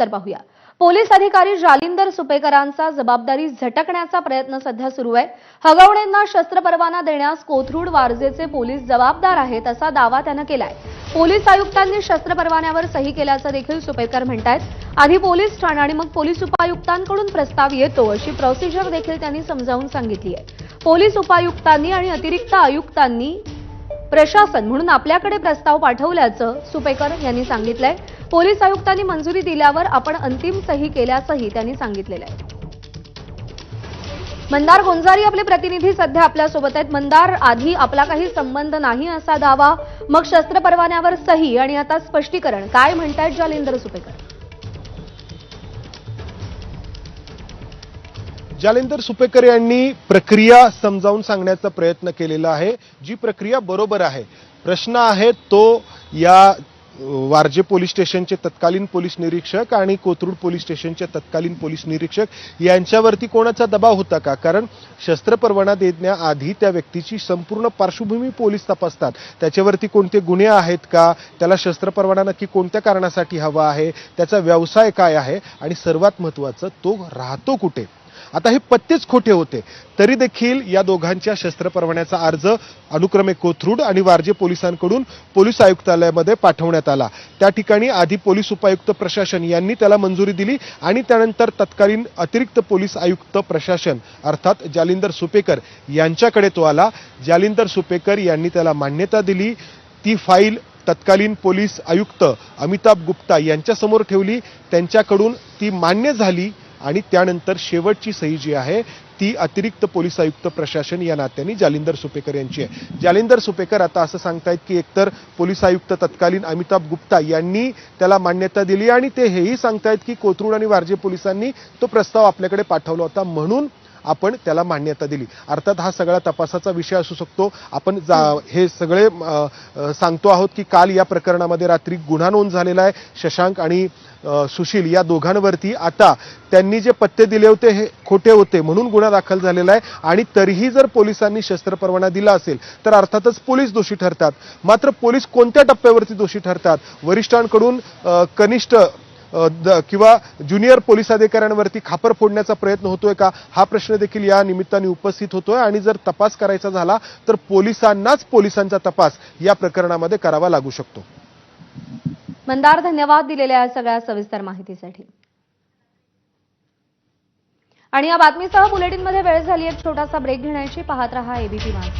सविस्तर पाहूया. पोलीस अधिकारी जालिंदर सुपेकरांचा जबाबदारी झटकण्याचा प्रयत्न सध्या सुरू आहे. हगवणेंना शस्त्र परवाना देण्यास कोथरूड वारजेचे पोलीस जबाबदार आहेत असा दावा त्यानं केलाय. पोलीस आयुक्तांनी शस्त्र परवान्यावर सही केल्याचं देखील सुपेकर म्हणतायत. आधी पोलीस ठाणं आणि मग पोलीस उपायुक्तांकडून प्रस्ताव येतो अशी प्रोसिजर देखील त्यांनी समजावून सांगितली आहे. पोलीस उपायुक्तांनी आणि अतिरिक्त आयुक्तांनी प्रशासन म्हणून आपल्याकडे प्रस्ताव पाठवल्याचं सुपेकर यांनी सांगितलंय. पोलीस आयुक्तांनी मंजुरी दिल्यावर आपण अंतिम सही केल्याचंही त्यांनी सांगितलेलं आहे. मंदार गोंजारी आपले प्रतिनिधी सध्या आपल्यासोबत आहेत. मंदार आधी आपला काही संबंध नाही असा दावा मग शस्त्र परवान्यावर सही आणि आता स्पष्टीकरण. काय म्हणतायत जालिंदर सुपेकर? जालिंदर सुपेकर यांनी प्रक्रिया समजावून सांगण्याचा प्रयत्न केलेला आहे. जी प्रक्रिया बरोबर आहे प्रश्न आहे तो या वारजे पोलीस स्टेशनचे तत्कालीन पोलीस निरीक्षक आणि कोथरूड पोलीस स्टेशनचे तत्कालीन पोलीस निरीक्षक यांच्यावरती कोणाचा दबाव होता का? कारण शस्त्र परवाना देण्याआधी त्या व्यक्तीची संपूर्ण पार्श्वभूमी पोलीस तपासतात. त्याच्यावरती कोणते गुन्हे आहेत का? त्याला शस्त्र परवाना नक्की कोणत्या कारणासाठी हवा आहे? त्याचा व्यवसाय काय आहे? आणि सर्वात महत्त्वाचं तो राहतो कुठे? आता हे पत्तेच खोटे होते. तरी देखील या दोघांच्या शस्त्र परवान्याचा अर्ज अनुक्रमे कोथरूड आणि वारजे पोलिसांकडून पोलीस आयुक्तालयामध्ये पाठवण्यात आला. त्या ठिकाणी आधी पोलीस उपायुक्त प्रशासन यांनी त्याला मंजुरी दिली आणि त्यानंतर तत्कालीन अतिरिक्त पोलीस आयुक्त प्रशासन अर्थात जालिंदर सुपेकर यांच्याकडे तो आला. जालिंदर सुपेकर यांनी त्याला मान्यता दिली. ती फाईल तत्कालीन पोलीस आयुक्त अमिताभ गुप्ता यांच्यासमोर ठेवली. त्यांच्याकडून ती मान्य झाली. आणि त्यानंतर शेवटची सही जी आहे ती अतिरिक्त पोलीस आयुक्त प्रशासन या नात्याने जालिंदर सुपेकर यांची आहे. जालिंदर सुपेकर आता असं सांगतायत की एकतर पोलीस आयुक्त तत्कालीन अमिताभ गुप्ता यांनी त्याला मान्यता दिली आणि ते हेही सांगतायत की कोथरूड आणि वारजे पोलिसांनी तो प्रस्ताव आपल्याकडे पाठवला होता म्हणून आपण त्याला मान्यता दिली. अर्थात हा सगळा तपासाचा विषय असू शकतो. आपण जा- हे सगळे सांगतो आहोत की काल या प्रकरणामध्ये रात्री गुन्हा नोंद झालेला आहे. शशांक आणि सुशील या दोघांवरती आता त्यांनी जे पत्ते दिले होते हे खोटे होते म्हणून गुन्हा दाखल झालेला आहे. आणि तरीही जर पोलिसांनी शस्त्र परवाना दिला असेल तर अर्थातच पोलीस दोषी ठरतात. मात्र पोलीस कोणत्या टप्प्यावरती दोषी ठरतात? वरिष्ठांकडून कनिष्ठ द- किंवा ज्युनियर पोलीस अधिकाऱ्यांवरती खापर फोडण्याचा प्रयत्न होतोय का? हा प्रश्न देखील या निमित्ताने उपस्थित होतोय. आणि जर तपास करायचा झाला तर पोलिसांनाच पोलिसांचा तपास या प्रकरणामध्ये करावा लागू शकतो. मंदार धन्यवाद दिलेल्या या सगळ्या सविस्तर माहितीसाठी. आणि या बातमीसह बुलेटिनमध्ये वेळ झाली एक छोटासा ब्रेक घेण्याची पाहत रहा एबीपी माझा